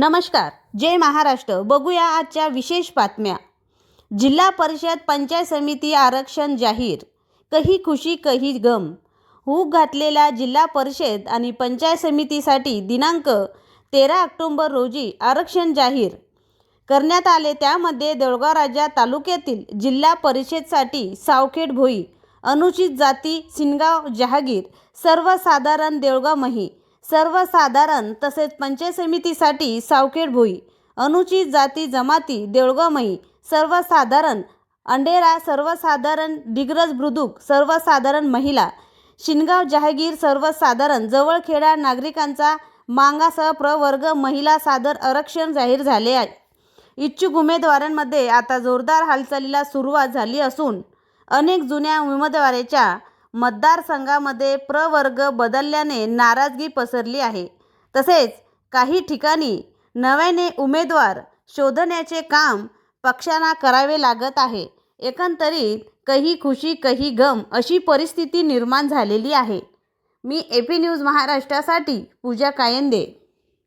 नमस्कार जय महाराष्ट्र. बघूया आजच्या विशेष बातम्या. जिल्हा परिषद पंचायत समिती आरक्षण जाहीर. कही खुशी कही गम. हूक घातलेल्या जिल्हा परिषद आणि पंचायत समितीसाठी दिनांक तेरा ऑक्टोंबर रोजी आरक्षण जाहीर. करण्यात आले त्यामध्ये देवळगाव राजा तालुक्यातील जिल्हा परिषदसाठी सावखेड भोई अनुचित जाती सिनगाव जहागीर सर्वसाधारण देऊळगाव मही सर्वसाधारण तसेच पंचायत समितीसाठी सावखेड भोई अनुचित जाती जमाती देवळगमयी सर्वसाधारण अंडेरा सर्वसाधारण डिग्रज बुद्रुक सर्वसाधारण महिला शिनगाव जहागीर सर्वसाधारण जवळखेडा नागरिकांचा मागासह प्रवर्ग महिला सादर आरक्षण जाहीर झाले आहे. इच्छुक उमेदवारांमध्ये आता जोरदार हालचालीला सुरुवात झाली असून अनेक जुन्या उमेदवाराच्या मतदारसंघामध्ये प्रवर्ग बदलल्याने नाराजगी पसरली आहे. तसेच काही ठिकाणी नव्याने उमेदवार शोधण्याचे काम पक्षांना करावे लागत आहे. एकंदरीत कही खुशी कही गम अशी परिस्थिती निर्माण झालेली आहे. मी ए पी न्यूज महाराष्ट्रासाठी पूजा कायंदे.